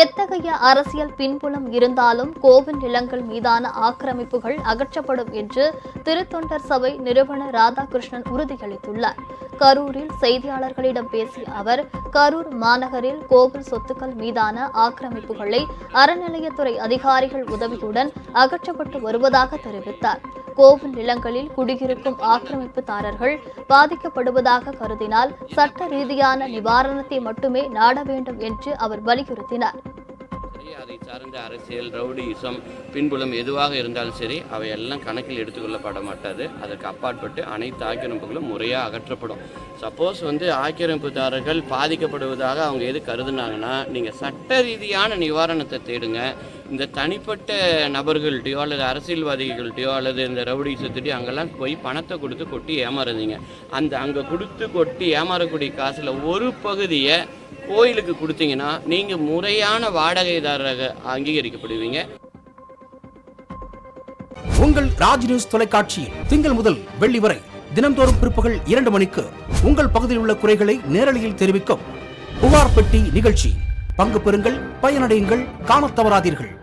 எத்தகைய அரசியல் பின்புலம் இருந்தாலும் கோவில் நிலங்கள் மீதான ஆக்கிரமிப்புகள் அகற்றப்படும் என்று திருத்தொண்டர் சபை நிறுவனர் ராதாகிருஷ்ணன் உறுதியளித்துள்ளார். கரூரில் செய்தியாளர்களிடம் பேசிய அவர் கரூர் மாநகரில் கோவில் சொத்துக்கள் மீதான ஆக்கிரமிப்புகளை அறநிலையத்துறை அதிகாரிகள் உதவியுடன் அகற்றப்பட்டு வருவதாக தெரிவித்தார். கோவில் நிலங்களில் குடியிருக்கும் ஆக்கிரமிப்புதாரர்கள் பாதிக்கப்படுவதாக கருதினால் சட்ட ரீதியான நிவாரணத்தை மட்டுமே நாட வேண்டும் என்று அவர் வலியுறுத்தினார். சரி அதை சார்ந்த அரசியல் ரவுடிசம் பின்புலம் எதுவாக இருந்தாலும் சரி அவையெல்லாம் கணக்கில் எடுத்துக்கொள்ளப்பட மாட்டாது அதற்கு அப்பாற்பட்டு அனைத்து ஆக்கிரமிப்புகளும் முறையாக அகற்றப்படும். சப்போஸ் வந்து ஆக்கிரமிப்புதாரர்கள் பாதிக்கப்படுவதாக அவங்க எது கருதுனாங்கன்னா நீங்கள் சட்ட ரீதியான நிவாரணத்தை தேடுங்க. இந்த தனிப்பட்ட நபர்கள்ட்டையோ அல்லது அரசியல்வாதிகள்ட்டையோ அல்லது இந்த ரவுடிசத்துட்டையோ அங்கெல்லாம் போய் பணத்தை கொடுத்து கொட்டி ஏமாறாதீங்க அந்த அங்கே கொடுத்து கொட்டி ஏமாறக்கூடிய காசில் ஒரு பகுதியை கோயிலுக்கு கொடுத்தீங்கன்னா நீங்கள் முறையான வாடகைதாரராக அங்கீகரிக்கப்படுவீங்க. உங்கள் ராஜ் நியூஸ் தொலைக்காட்சியில் திங்கள் முதல் வெள்ளி வரை தினம்தோறும் பிற்பகல் இரண்டு மணிக்கு உங்கள் பகுதியில் உள்ள குறைகளை நேரலையில் தெரிவிக்கும் புகார் பெட்டி நிகழ்ச்சி. பங்கு பெறுங்கள் பயனடையுங்கள் காணத் தவறாதீர்கள்.